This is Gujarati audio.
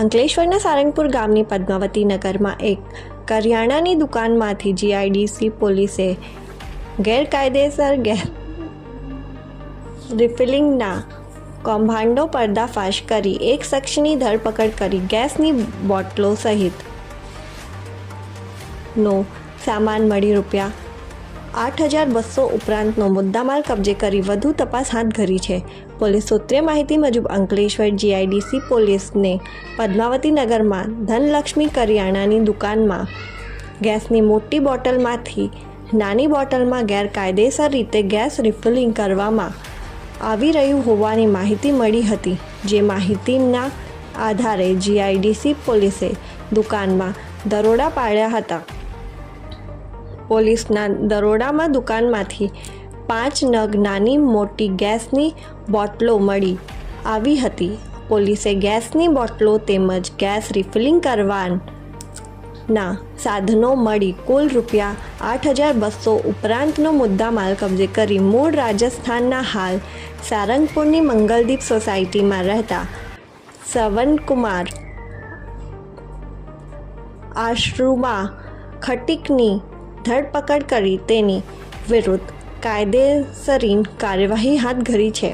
અંકલેશ્વરના સારંગપુર ગામની પદ્માવતી નગરમાં એક કરિયાણાની દુકાનમાંથી જીઆઈડીસી પોલીસે ગેરકાયદેસર ગેર રિફિલિંગના કૌભાંડો પર્દાફાશ કરી એક શખ્સની ધરપકડ કરી ગેસની બોટલો સહિત નો સામાન મળી રૂપિયા આઠ હજાર બસો ઉપરાંતનો મુદ્દામાલ કબજે કરી વધુ તપાસ હાથ ધરી છે. પોલીસ સૂત્રે માહિતી મુજબ અંકલેશ્વર જીઆઈડીસી પોલીસને પદ્માવતી નગરમાં ધનલક્ષ્મી કરિયાણાની દુકાનમાં ગેસની મોટી બોટલમાંથી નાની બોટલમાં ગેરકાયદેસર રીતે ગેસ રિફિલિંગ કરવામાં આવી રહ્યું હોવાની માહિતી મળી હતી. જે માહિતીના આધારે જીઆઈડીસી પોલીસે દુકાનમાં દરોડા પાડ્યા હતા. પોલીસના દરોડામાં દુકાનમાંથી પાંચ નગ નાની મોટી ગેસની બોટલો મળી આવી હતી. પોલીસે ગેસની બોટલો તેમજ ગેસ રિફિલિંગ કરવાના સાધનો મળી કુલ રૂપિયા આઠ હજાર બસો ઉપરાંતનો મુદ્દામાલ કબજે કરી મૂળ રાજસ્થાનના હાલ સારંગપુરની મંગલદીપ સોસાયટીમાં રહેતા સવનકુમાર આશ્રુમા ખટીકની ધરપકડ કરી તેની વિરુદ્ધ કાયદેસરીન કાર્યવાહી હાથ ધરી છે.